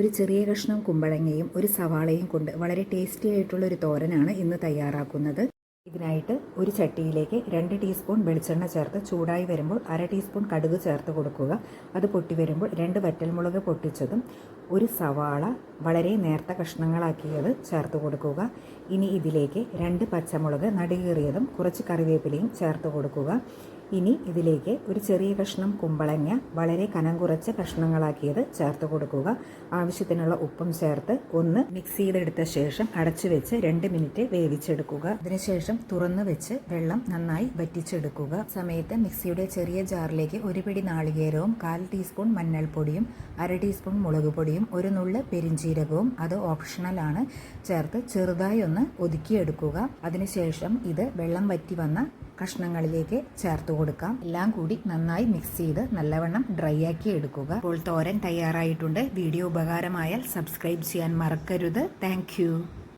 ഒരു ചെറിയ കഷ്ണം കുമ്പളങ്ങയും ഒരു സവാളയും കൊണ്ട് വളരെ ടേസ്റ്റി ആയിട്ടുള്ള ഒരു തോരനാണ് ഇന്ന് തയ്യാറാക്കുന്നത്. ഇതിനായിട്ട് ഒരു ചട്ടിയിലേക്ക് രണ്ട് ടീസ്പൂൺ വെളിച്ചെണ്ണ ചേർത്ത് ചൂടായി വരുമ്പോൾ അര ടീസ്പൂൺ കടുക് ചേർത്ത് കൊടുക്കുക. അത് പൊട്ടി വരുമ്പോൾ രണ്ട് വറ്റൽമുളക് പൊട്ടിച്ചതും ഒരു സവാള വളരെ നേർത്ത കഷ്ണങ്ങളാക്കിയത് ചേർത്ത് കൊടുക്കുക. ഇനി ഇതിലേക്ക് രണ്ട് പച്ചമുളക് നടുകീറിയതും കുറച്ച് കറിവേപ്പിലയും ചേർത്ത് കൊടുക്കുക. ഇനി ഇതിലേക്ക് ഒരു ചെറിയ കഷ്ണം കുമ്പളങ്ങ വളരെ കനം കുറച്ച കഷ്ണങ്ങളാക്കിയത് ചേർത്ത് കൊടുക്കുക. ആവശ്യത്തിനുള്ള ഉപ്പും ചേർത്ത് ഒന്ന് മിക്സ് ചെയ്തെടുത്ത ശേഷം അടച്ചു വെച്ച് രണ്ട് മിനിറ്റ് വേവിച്ചെടുക്കുക. അതിനുശേഷം തുറന്നു വെച്ച് വെള്ളം നന്നായി വറ്റിച്ചെടുക്കുക. സമയത്ത് മിക്സിയുടെ ചെറിയ ജാറിലേക്ക് ഒരു പിടി നാളികേരവും കാൽ ടീസ്പൂൺ മഞ്ഞൾപ്പൊടിയും അര ടീസ്പൂൺ മുളക് പൊടിയും ഒരു നുള്ള് പെരിഞ്ചീരകവും അത് ഓപ്ഷണലാണ് ചേർത്ത് ചെറുതായി ഒന്ന് ഒതുക്കിയെടുക്കുക. അതിനുശേഷം ഇത് വെള്ളം വറ്റി വന്ന കഷ്ണങ്ങളിലേക്ക് ചേർത്ത് കൊടുക്കാം. എല്ലാം കൂടി നന്നായി മിക്സ് ചെയ്ത് നല്ലവണ്ണം ഡ്രൈ ആക്കി എടുക്കുക. അപ്പോൾ തോരൻ തയ്യാറായിട്ടുണ്ട്. വീഡിയോ ഉപകാരമായാൽ സബ്സ്ക്രൈബ് ചെയ്യാൻ മറക്കരുത്. താങ്ക്